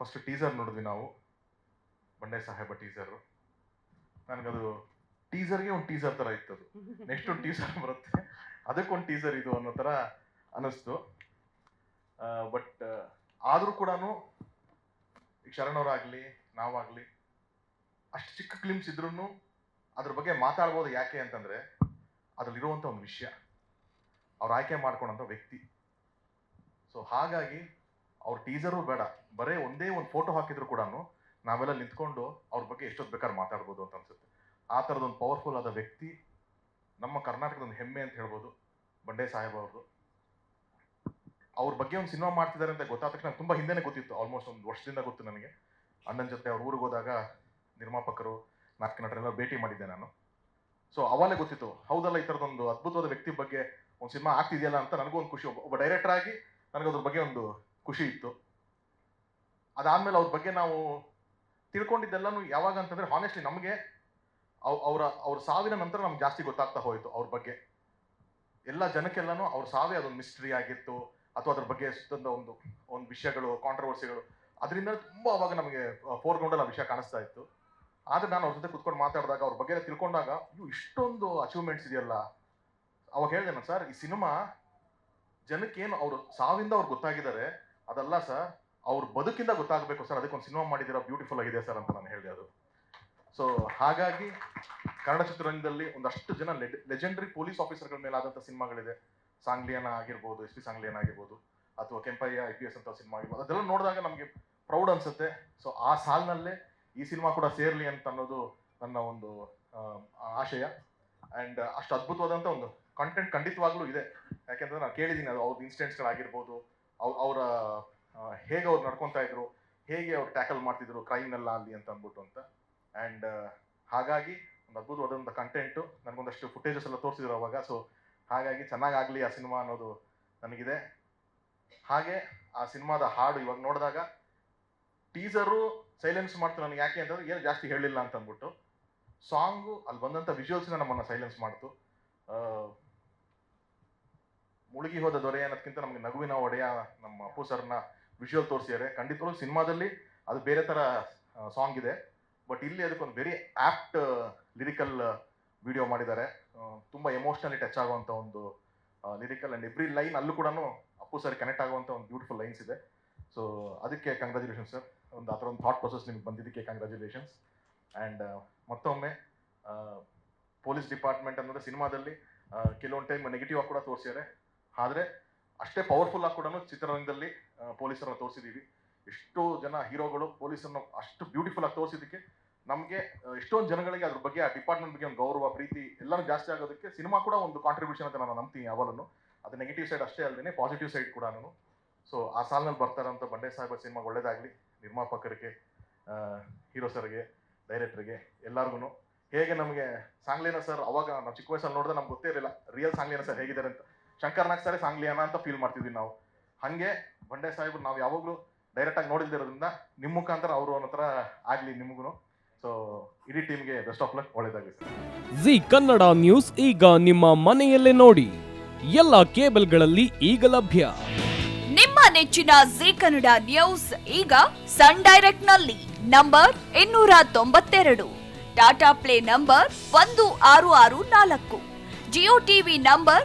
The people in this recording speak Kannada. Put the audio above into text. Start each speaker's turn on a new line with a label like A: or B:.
A: ಫಸ್ಟ್ ಟೀಸರ್ ನೋಡಿದ್ವಿ ನಾವು. ಬಂಡೆ ಸಾಹೇಬ ಟೀಸರು ನನಗದು ಟೀಸರ್ಗೆ ಒಂದು ಟೀಸರ್ ಥರ ಇತ್ತು ಅದು. ನೆಕ್ಸ್ಟ್ ಒಂದು ಟೀಸರ್ ಬರುತ್ತೆ. ಅದಕ್ಕೊಂದು ಟೀಸರ್ ಇದು ಅನ್ನೋ ಥರ ಅನ್ನಿಸ್ತು. ಬಟ್ ಆದರೂ ಕೂಡ ಈಗ ಶರಣವರಾಗಲಿ ನಾವಾಗಲಿ ಅಷ್ಟು ಚಿಕ್ಕ ಕ್ಲಿಮ್ಸ್ ಇದ್ರೂ ಅದ್ರ ಬಗ್ಗೆ ಮಾತಾಡ್ಬೋದು ಯಾಕೆ ಅಂತಂದರೆ ಅದರಲ್ಲಿರುವಂಥ ಒಂದು ವಿಷಯ. ಅವ್ರು ಆಯ್ಕೆ ಮಾಡ್ಕೊಂಡಂಥ ವ್ಯಕ್ತಿ. ಸೊ ಹಾಗಾಗಿ ಅವ್ರ ಟೀಸರು ಬೇಡ. ಬರೇ ಒಂದೇ ಒಂದು ಫೋಟೋ ಹಾಕಿದ್ರು ಕೂಡ ನಾವೆಲ್ಲ ನಿಂತ್ಕೊಂಡು ಅವ್ರ ಬಗ್ಗೆ ಎಷ್ಟೊತ್ತು ಬೇಕಾದ್ರೆ ಮಾತಾಡ್ಬೋದು ಅಂತ ಅನ್ಸುತ್ತೆ. ಆ ಥರದೊಂದು ಪವರ್ಫುಲ್ ಆದ ವ್ಯಕ್ತಿ ನಮ್ಮ ಕರ್ನಾಟಕದ ಒಂದು ಹೆಮ್ಮೆ ಅಂತ ಹೇಳ್ಬೋದು ಬಂಡೆ ಸಾಹೇಬ್ ಅವ್ರದ್ದು ಅವ್ರ ಬಗ್ಗೆ ಒಂದು ಸಿನಿಮಾ ಮಾಡ್ತಿದ್ದಾರೆ ಅಂತ ಗೊತ್ತಾದ ತಕ್ಷಣ ತುಂಬ ಹಿಂದೆನೇ ಗೊತ್ತಿತ್ತು. ಆಲ್ಮೋಸ್ಟ್ ಒಂದು ವರ್ಷದಿಂದ ಗೊತ್ತು ನನಗೆ. ಅಣ್ಣನ ಜೊತೆ ಅವ್ರ ಊರಿಗೆ ಹೋದಾಗ ನಿರ್ಮಾಪಕರು, ನಾಟಕ ನಟರೆಲ್ಲ ಭೇಟಿ ಮಾಡಿದ್ದೆ ನಾನು. ಸೊ ಅವಾಗಲೇ ಗೊತ್ತಿತ್ತು. ಹೌದಲ್ಲ, ಈ ಥರದೊಂದು ಅದ್ಭುತವಾದ ವ್ಯಕ್ತಿ ಬಗ್ಗೆ ಒಂದು ಸಿನಿಮಾ ಆಗ್ತಿದೆಯಲ್ಲ ಅಂತ ನನಗೂ ಒಂದು ಖುಷಿ. ಒಬ್ಬ ಒಬ್ಬ ಡೈರೆಕ್ಟರ್ ಆಗಿ ನನಗೆ ಅದ್ರ ಬಗ್ಗೆ ಒಂದು ಖುಷಿ ಇತ್ತು. ಅದಾದ್ಮೇಲೆ ಅವ್ರ ಬಗ್ಗೆ ನಾವು ತಿಳ್ಕೊಂಡಿದ್ದೆಲ್ಲನೂ ಯಾವಾಗ ಅಂತಂದ್ರೆ ಹಾನೆಸ್ಟ್ಲಿ ನಮಗೆ ಅವರ, ಅವ್ರ ಸಾವಿನ ನಂತರ ನಮ್ಗೆ ಜಾಸ್ತಿ ಗೊತ್ತಾಗ್ತಾ ಹೋಯಿತು ಅವ್ರ ಬಗ್ಗೆ. ಎಲ್ಲ ಜನಕ್ಕೆಲ್ಲನೂ ಅವ್ರ ಸಾವೇ ಅದೊಂದು ಮಿಸ್ಟ್ರಿ ಆಗಿತ್ತು ಅಥವಾ ಅದ್ರ ಬಗ್ಗೆ ಸುತ್ತದ ಒಂದು ಒಂದು ವಿಷಯಗಳು ಕಾಂಟ್ರವರ್ಸಿಗಳು ಅದರಿಂದ ತುಂಬಾ ಅವಾಗ ನಮಗೆ ಫೋರ್ ಫೋರ್ಗ್ರೌಂಡಲ್ಲಿ ಆ ವಿಷಯ ಕಾಣಿಸ್ತಾ ಇತ್ತು. ಆದ್ರೆ ನಾನು ಅವ್ರ ಜೊತೆ ಕುತ್ಕೊಂಡು ಮಾತಾಡಿದಾಗ ಅವ್ರ ಬಗ್ಗೆ ತಿಳ್ಕೊಂಡಾಗ ಇವು ಇಷ್ಟೊಂದು ಅಚೀವ್ಮೆಂಟ್ಸ್ ಇದೆಯಲ್ಲ? ಅವಾಗ ಹೇಳಿದೆ ನಾನು, ಸರ್, ಈ ಸಿನಿಮಾ ಜನಕ್ಕೇನು ಅವರು ಸಾವಿಂದ ಅವ್ರು ಗೊತ್ತಾಗಿದ್ದಾರೆ. ಅದಲ್ಲ ಸರ್, ಅವ್ರ ಬದುಕಿಂದ ಗೊತ್ತಾಗಬೇಕು ಸರ್, ಅದಕ್ಕೊಂದು ಸಿನಿಮಾ ಮಾಡಿದಿರೋ ಬ್ಯೂಟಿಫುಲ್ ಆಗಿದೆ ಸರ್ ಅಂತ ನಾನು ಹೇಳಿದೆ ಅದು. ಸೊ ಹಾಗಾಗಿ ಕನ್ನಡ ಚಿತ್ರರಂಗದಲ್ಲಿ ಒಂದಷ್ಟು ಜನ ಲೆಜೆಂಡರಿ ಪೊಲೀಸ್ ಆಫೀಸರ್ಗಳ ಮೇಲೆ ಆದಂಥ ಸಿನಿಮಾಗಳಿದೆ. ಸಾಂಗ್ಲಿಯನ ಆಗಿರ್ಬೋದು, ಎಸ್ ಪಿ ಸಾಂಗ್ಲಿಯನ್ ಆಗಿರ್ಬೋದು, ಅಥವಾ ಕೆಂಪಯ್ಯ, ಐ ಪಿ ಎಸ್ ಅಂತ ಸಿನಿಮಾ ಆಗಿರ್ಬೋದು, ಅದೆಲ್ಲ ನೋಡಿದಾಗ ನಮಗೆ ಪ್ರೌಡ್ ಅನ್ಸುತ್ತೆ. ಸೊ ಆ ಸಾಲಿನಲ್ಲೇ ಈ ಸಿನಿಮಾ ಕೂಡ ಸೇರ್ಲಿ ಅಂತ ಅನ್ನೋದು ನನ್ನ ಒಂದು ಆಶಯ. ಅಂಡ್ ಅಷ್ಟು ಅದ್ಭುತವಾದಂಥ ಒಂದು ಕಂಟೆಂಟ್ ಖಂಡಿತವಾಗ್ಲೂ ಇದೆ. ಯಾಕೆಂದ್ರೆ ನಾನು ಕೇಳಿದ್ದೀನಿ ಅದು ಅವ್ರ ಇನ್ಸಿಡೆಂಟ್ಸ್ಗಳಾಗಿರ್ಬೋದು ಅವ್ರ ಹೇಗೆ ಅವ್ರು ನಡ್ಕೊತಾ ಇದ್ರು, ಹೇಗೆ ಅವ್ರು ಟ್ಯಾಕಲ್ ಮಾಡ್ತಿದ್ರು ಕ್ರೈಮ್ನೆಲ್ಲ ಅಲ್ಲಿ ಅಂತ ಅಂದ್ಬಿಟ್ಟು ಅಂತ. ಆ್ಯಂಡ್ ಹಾಗಾಗಿ ಒಂದು ಅದ್ಭುತವಾದಂಥ ಕಂಟೆಂಟು ನನಗೊಂದಷ್ಟು ಫುಟೇಜಸ್ ಎಲ್ಲ ತೋರಿಸಿದ್ರು ಅವಾಗ. ಸೊ ಹಾಗಾಗಿ ಚೆನ್ನಾಗಾಗಲಿ ಆ ಸಿನಿಮಾ ಅನ್ನೋದು ನನಗಿದೆ. ಹಾಗೆ ಆ ಸಿನಿಮಾದ ಹಾಡು ಇವಾಗ ನೋಡಿದಾಗ ಟೀಸರು ಸೈಲೆನ್ಸ್ ಮಾಡ್ತು ನನಗೆ ಯಾಕೆ ಅಂತಂದ್ರೆ ಏನು ಜಾಸ್ತಿ ಹೇಳಿಲ್ಲ ಅಂತ ಅಂದ್ಬಿಟ್ಟು. ಸಾಂಗು ಅಲ್ಲಿ ಬಂದಂಥ ವಿಜುವಲ್ಸ್ನ ನಮ್ಮನ್ನು ಸೈಲೆನ್ಸ್ ಮಾಡ್ತು. ಮುಳುಗಿ ಹೋದ ದೊರೆ ಅನ್ನೋದಕ್ಕಿಂತ ನಮಗೆ ನಗುವಿನ ಒಡೆಯ ನಮ್ಮ ಅಪ್ಪು ಸರ್ನ ವಿಷುವಲ್ ತೋರಿಸಿದ್ದಾರೆ ಖಂಡಿತವಾಗ್ಲೂ ಸಿನಿಮಾದಲ್ಲಿ ಅದು ಬೇರೆ ಥರ ಸಾಂಗ್ ಇದೆ. ಬಟ್ ಇಲ್ಲಿ ಅದಕ್ಕೊಂದು ವೆರಿ ಆ್ಯಪ್ಟ್ ಲಿರಿಕಲ್ ವಿಡಿಯೋ ಮಾಡಿದ್ದಾರೆ. ತುಂಬ ಎಮೋಷ್ನಲಿ ಟಚ್ ಆಗುವಂಥ ಒಂದು ಲಿರಿಕಲ್ ಆ್ಯಂಡ್ ಎವ್ರಿ ಲೈನ್ ಅಲ್ಲೂ ಕೂಡ ಅಪ್ಪು ಸರ್ ಕನೆಕ್ಟ್ ಆಗುವಂಥ ಒಂದು ಬ್ಯೂಟಿಫುಲ್ ಲೈನ್ಸ್ ಇದೆ. ಸೊ ಅದಕ್ಕೆ ಕಂಗ್ರ್ಯಾಚುಲೇಷನ್ ಸರ್ ಒಂದು ಆ ಥರ ಒಂದು ಥಾಟ್ ಪ್ರೊಸೆಸ್ ನಿಮ್ಗೆ ಬಂದಿದ್ದಕ್ಕೆ ಕಂಗ್ರ್ಯಾಚುಲೇಷನ್ಸ್ ಆ್ಯಂಡ್ ಮತ್ತೊಮ್ಮೆ ಪೊಲೀಸ್ ಡಿಪಾರ್ಟ್ಮೆಂಟ್ ಅನ್ನೋದು ಸಿನಿಮಾದಲ್ಲಿ ಕೆಲವೊಂದು ಟೈಮ್ ನೆಗೆಟಿವ್ ಆಗಿ ಕೂಡ ತೋರಿಸಿದ್ದಾರೆ. ಆದರೆ ಅಷ್ಟೇ ಪವರ್ಫುಲ್ ಆಗಿ ಕೂಡ ಚಿತ್ರರಂಗದಲ್ಲಿ ಪೊಲೀಸರನ್ನ ತೋರಿಸಿದ್ದೀವಿ ಎಷ್ಟೋ ಜನ ಹೀರೋಗಳು ಪೊಲೀಸರನ್ನ ಅಷ್ಟು ಬ್ಯೂಟಿಫುಲ್ ಆಗಿ ತೋರಿಸಿದ್ದಕ್ಕೆ ನಮಗೆ ಎಷ್ಟೊಂದು ಜನಗಳಿಗೆ ಅದ್ರ ಬಗ್ಗೆ, ಆ ಡಿಪಾರ್ಟ್ಮೆಂಟ್ ಬಗ್ಗೆ ಒಂದು ಗೌರವ, ಪ್ರೀತಿ ಎಲ್ಲನೂ ಜಾಸ್ತಿ ಆಗೋದಕ್ಕೆ ಸಿನಿಮಾ ಕೂಡ ಒಂದು ಕಾಂಟ್ರಿಬ್ಯೂಷನ್ ಅಂತ ನಾನು ನಂಬ್ತೀನಿ ಯಾವಾಗಲೂ ಅದು ನೆಗೆಟಿವ್ ಸೈಡ್ ಅಷ್ಟೇ ಅಲ್ಲದೆ ಪಾಸಿಟಿವ್ ಸೈಡ್ ಕೂಡ ನಾನು ಸೊ ಆ ಸಾಲಿನಲ್ಲಿ ಬರ್ತಾರಂತ ಬಂಡೆ ಸಾಹೇಬ ಸಿನಿಮಾ ಒಳ್ಳೇದಾಗಲಿ. ನಿರ್ಮಾಪಕರಿಗೆ ಹೀರೋ ಸರ್ಗೆ, ಡೈರೆಕ್ಟರ್ಗೆ ಎಲ್ಲರಿಗೂ ಹೇಗೆ ನಮಗೆ ಸಾಂಗ್ಲೇನ ಸರ್ ಅವಾಗ ನಾವು ಚಿಕ್ಕ ವಯಸ್ಸಲ್ಲಿ ನೋಡಿದ್ರೆ ನಮ್ಗೆ ಗೊತ್ತೇ ಇರಲಿಲ್ಲ. ರಿಯಲ್ ಸಾಂಗ್ಲೇನ ಸರ್ ಹೇಗಿದ್ದಾರೆ ಅಂತ. ಶಂಕರ್ನಾಗ್ ಸಾಂಗ್ಲಿ ಅನ್ನ ಅಂತ ಫೀಲ್ ಮಾಡ್ತಿದ್ವಿ ನಾವು. ಹಾಗೆ ಬಂಡೆ ಸಾಹೇಬ್ ನಾವು ಯಾವಾಗಲೂ ಡೈರೆಕ್ಟಾಗಿ ನೋಡಿದಿರೋದ್ರಿಂದ ನಿಮ್ಮ ಮುಖಾಂತರ ಅವರು ಅನ್ನೋ ಥರ ಆಗಲಿ ನಿಮಗೂ ಸೊ ಇಡೀ ಟೀಮ್ಗೆ ಬೆಸ್ಟ್ ಆಫ್ ಲಕ್ ಒಳ್ಳೇದಾಗಲಿ ಸರ್
B: ಜಿ ಕನ್ನಡ ನ್ಯೂಸ್ ಈಗ ನಿಮ್ಮ ಮನೆಯಲ್ಲೇ ನೋಡಿ. ಎಲ್ಲ ಕೇಬಲ್ಗಳಲ್ಲಿ ಈಗ ಲಭ್ಯ.
C: ನಿಮ್ಮ ನೆಚ್ಚಿನ ಜಿ ಕನ್ನಡ ನ್ಯೂಸ್ ಈಗ ಸನ್ ಡೈರೆಕ್ಟ್ನಲ್ಲಿ ನಂಬರ್ ಇನ್ನೂರ ತೊಂಬತ್ತೆರಡು. ಟಾಟಾ ಪ್ಲೇ ನಂಬರ್ ಒಂದು ಆರು ಆರು ನಾಲ್ಕು. Jio TV number